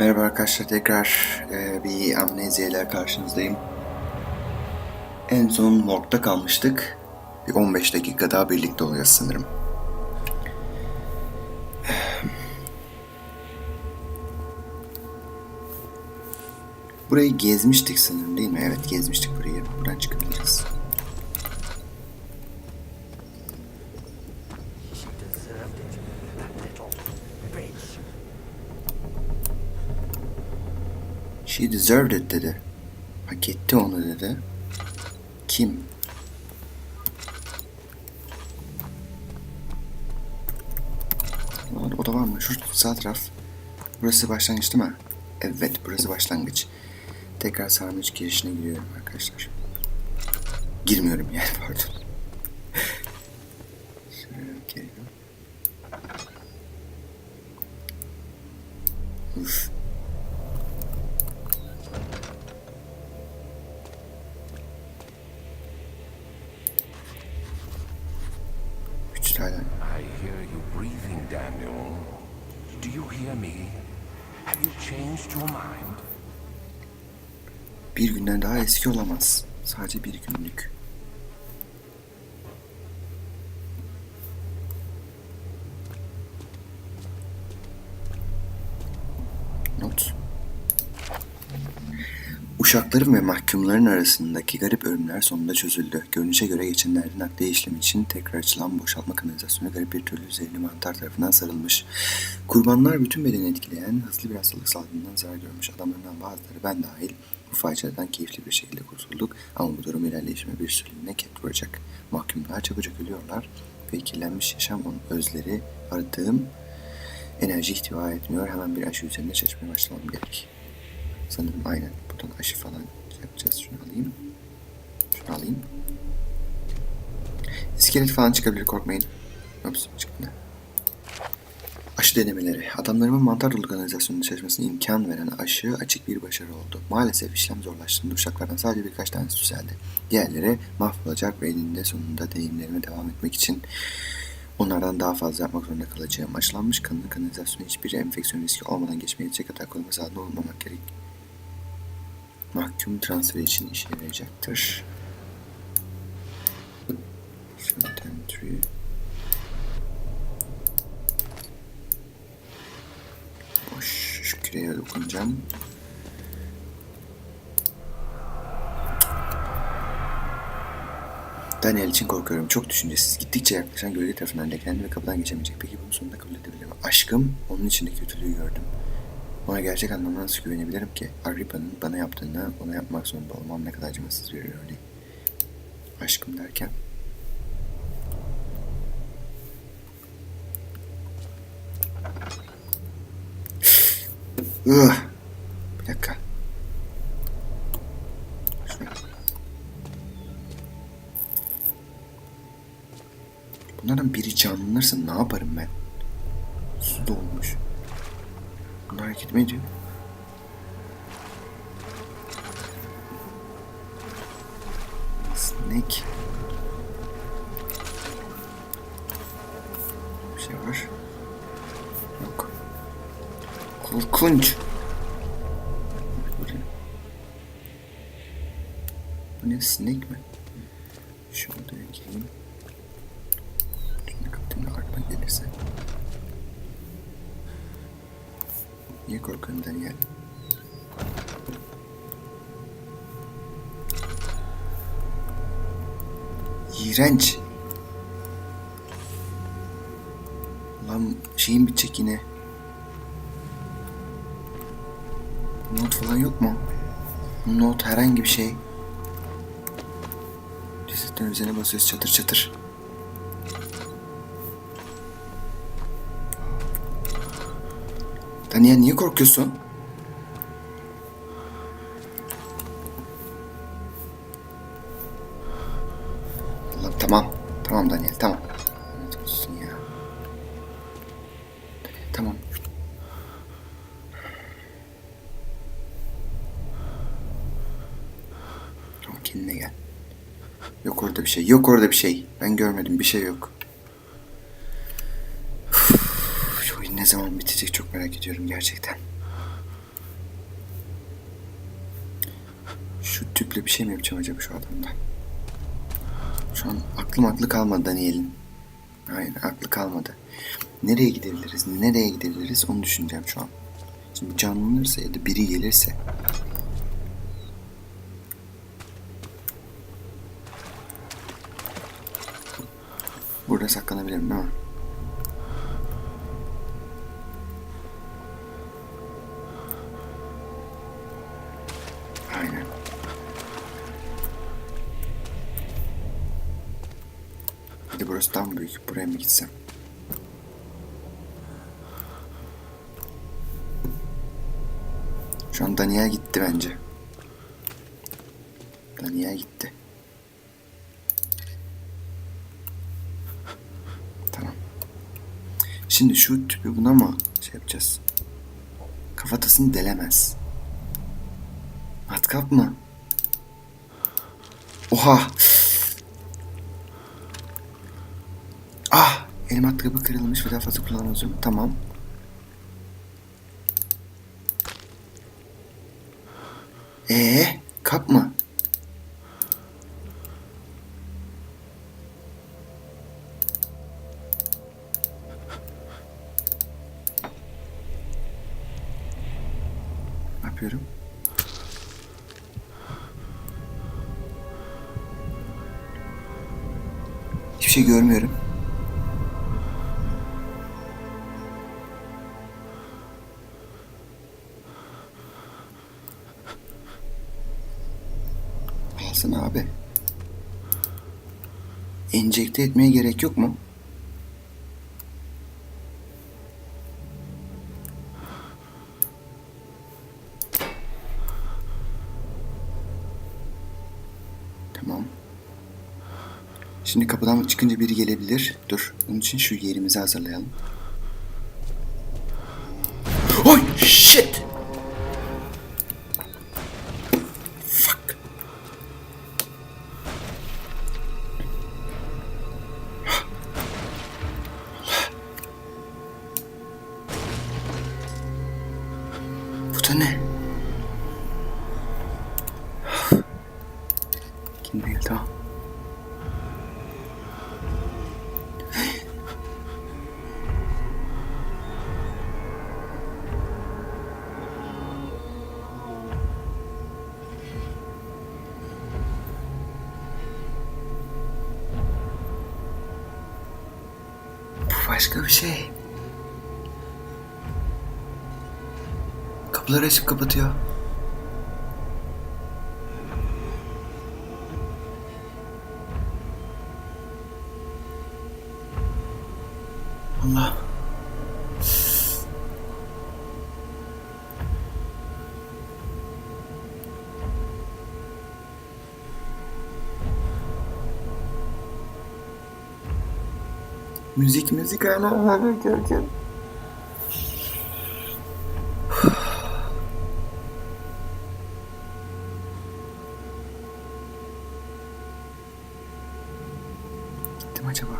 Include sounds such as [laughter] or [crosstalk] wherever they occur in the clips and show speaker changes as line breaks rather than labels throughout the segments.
Merhaba arkadaşlar tekrar e, bir amneziyle karşınızdayım. En son morgda kalmıştık. Bir 15 dakika daha birlikte olacağız sanırım. Burayı gezmiştik sanırım değil mi? Evet gezmiştik burayı. Buradan çıkabiliriz.
She deserved it, that little bitch.
She deserved it dedi. Hak etti onu dedi. Kim? O da var mı? Şu sağ taraf. Burası başlangıç değil mi? Evet burası başlangıç. Tekrar sarnıç girişine giriyorum arkadaşlar. Girmiyorum yani [laughs] pardon. Şöyle geliyorum. Uf.
Do you hear me? Have you changed your mind?
Bir günden daha eski olamaz. Sadece bir günlük. Not. Uşakların ve mahkumların arasındaki garip ölümler sonunda çözüldü. Görünüşe göre geçenlerde nakliye işlemi için tekrar açılan boşaltma kanalizasyonu garip bir türlü zehirli mantar tarafından sarılmış. Kurbanlar bütün bedeni etkileyen hızlı bir hastalık salgınından zarar görmüş. Adamlarından bazıları ben dahil bu faciadan keyifli bir şekilde kurtulduk ama bu durum ilerleyişime bir süreliğine ket vuracak. Mahkumlar çabucak ölüyorlar ve kirlenmiş yaşam onun özleri aradığım enerji ihtiva etmiyor. Hemen bir aşı üzerine çalışmaya başlamam gerek. Sanırım aynen. Buradan aşı falan yapacağız. Şunu alayım. Şunu alayım. İskelet falan çıkabilir korkmayın. Ops çıktı. Aşı denemeleri. Adamlarımın mantar dolu kanalizasyonunda çalışmasına imkan veren aşı açık bir başarı oldu. Maalesef işlem zorlaştığında uşaklardan sadece birkaç tanesi düzeldi. Diğerleri mahvolacak ve eninde sonunda deneyimlerime devam etmek için onlardan daha fazla yapmak zorunda kalacağım. Aşılanmış kanın kanalizasyonu hiçbir enfeksiyon riski olmadan geçmeye kadar kolay mesafede olmamak gerek. Mahkum transferi için işe yarayacaktır. Entry. Boş şu küreye dokunacağım. Daniel için korkuyorum. Çok düşüncesiz. Gittikçe yaklaşan gölge tarafından lekelendi ve kapıdan geçemeyecek. Peki bunu sonunda kabul edebilir mi? Aşkım, onun içinde kötülüğü gördüm. Ona gerçek anlamda nasıl güvenebilirim ki? Agripa'nın bana yaptığını ona yapmak zorunda olmam ne kadar acımasız bir örneği. Aşkım derken? Bir dakika. Şuna. Bunlardan biri canlanırsa ne yaparım ben? Su dolmuş. Hareket mi ediyor? Snake. Bir şey var. Yok. Korkunç. Bu ne? Snake mi? Şu odaya gireyim. Şunu kapatayım da arkadan gelirse. Niye korkuyorum Daniel? İğrenç. Lan şeyin bitecek yine. Not falan yok mu? Not herhangi bir şey. Cesetten üzerine basıyoruz çatır çatır. Daniel niye korkuyorsun? Allah tamam. Tamam Daniel tamam. Ya. Tamam. Tamam kendine gel. Yok orada bir şey. Yok orada bir şey. Ben görmedim. Bir şey yok. Ne zaman bitecek çok merak ediyorum gerçekten. Şu tüple bir şey mi yapacağım acaba şu adamda? Şu an aklım aklı kalmadı Daniel'in. Hayır aklı kalmadı. Nereye gidebiliriz, nereye gidebiliriz onu düşüneceğim şu an. Şimdi canlanırsa ya da biri gelirse Burada saklanabilirim değil mi? Büyük? Buraya mı gitsem? Şu an Daniel gitti bence. Daniel gitti. Tamam. Şimdi şu tüpü buna mı şey yapacağız? Kafatasını delemez. Matkap mı? Oha! Ah! El matkabı kırılmış ve daha fazla kullanılmaz. Tamam. Ee, kap mı? Yapıyorum? Hiçbir şey görmüyorum. Enjekte etmeye gerek yok mu? Tamam. Şimdi kapıdan çıkınca biri gelebilir. Dur. Bunun için şu yerimizi hazırlayalım. Oy! Shit! Başka bir şey. Kapıları açıp kapatıyor. Allah. Müzik müzik hala gel gel. Gittim acaba?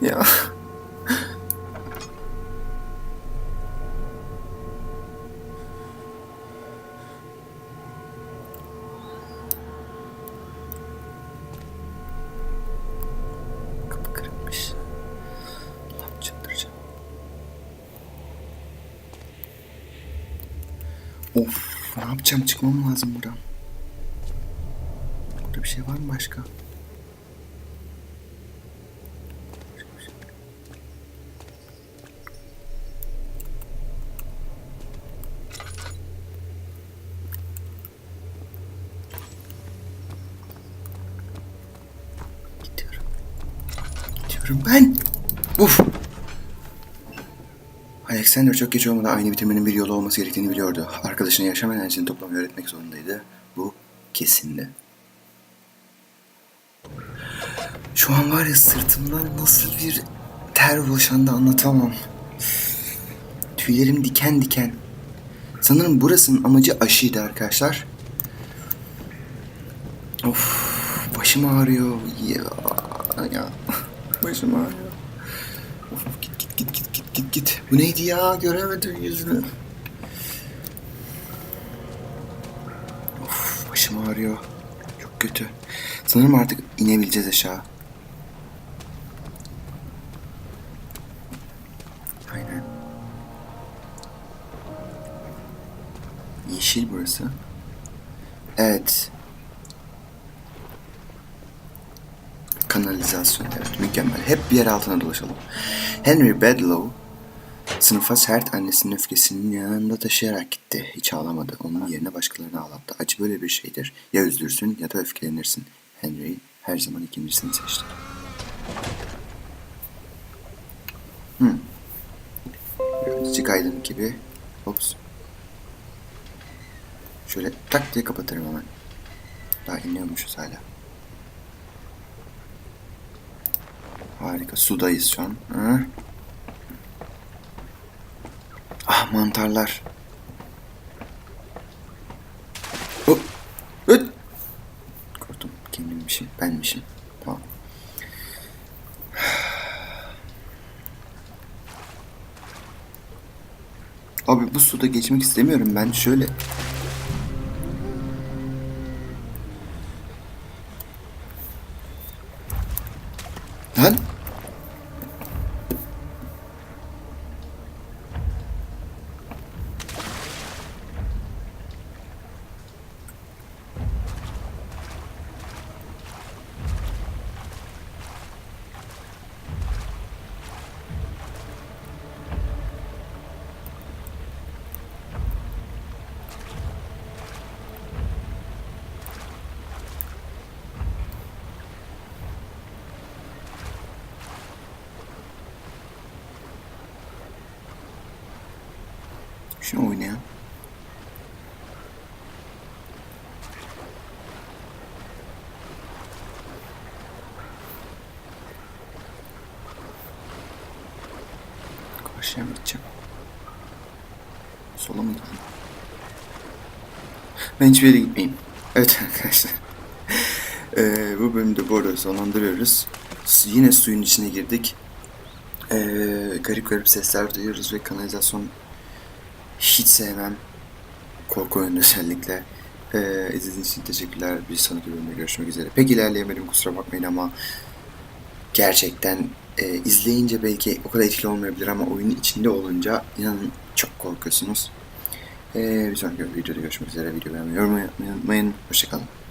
Ya. Of ne yapacağım çıkmam lazım buradan. Burada bir şey var mı başka? Gidiyorum. Gidiyorum ben. Uf. Alexander çok geç olmadan aynı bitirmenin bir yolu olması gerektiğini biliyordu. Arkadaşına yaşam enerjisini toplamayı öğretmek zorundaydı. Bu kesindi. Şu an var ya sırtımdan nasıl bir ter boşandı anlatamam. Tüylerim diken diken. Sanırım burasının amacı aşıydı arkadaşlar. Of başım ağrıyor. Ya, ya. Başım ağrıyor. Git git. Bu neydi ya? Göremedim yüzünü. Of başım ağrıyor. Çok kötü. Sanırım artık inebileceğiz aşağı. Aynen. Yeşil burası. Evet. Kanalizasyon evet mükemmel. Hep bir yer altına dolaşalım. Henry Bedlow sınıfa sert annesinin öfkesinin yanında taşıyarak gitti. Hiç ağlamadı. Onun yerine başkalarını ağlattı. Acı böyle bir şeydir. Ya üzülürsün ya da öfkelenirsin. Henry her zaman ikincisini seçti. Hmm. Birazcık aydınlık gibi. Ops. Şöyle tak diye kapatırım hemen. Daha iniyormuşuz hala. Harika. Sudayız şu an. Hı? Ah mantarlar. Hop. Hıt. Korktum. Kendimmişim. Benmişim. Tamam. [sighs] Abi bu suda geçmek istemiyorum ben. Şöyle. Lan. Şunu oynayan. Karşıya mı gideceğim? Sola mı gideyim? Ben hiçbir yere gitmeyeyim. Evet arkadaşlar. Ee, bu bölümde bu arada sonlandırıyoruz. Yine suyun içine girdik. Ee, garip garip sesler duyuyoruz ve kanalizasyon hiç sevmem. Korku oyunu özellikle. Ee, izlediğiniz için teşekkürler. Bir sonraki bölümde görüşmek üzere. Pek ilerleyemedim kusura bakmayın ama gerçekten e, izleyince belki o kadar etkili olmayabilir ama oyunun içinde olunca inanın çok korkuyorsunuz. Ee, bir sonraki videoda görüşmek üzere. Video beğenmeyi, unutmayın. Hoşçakalın.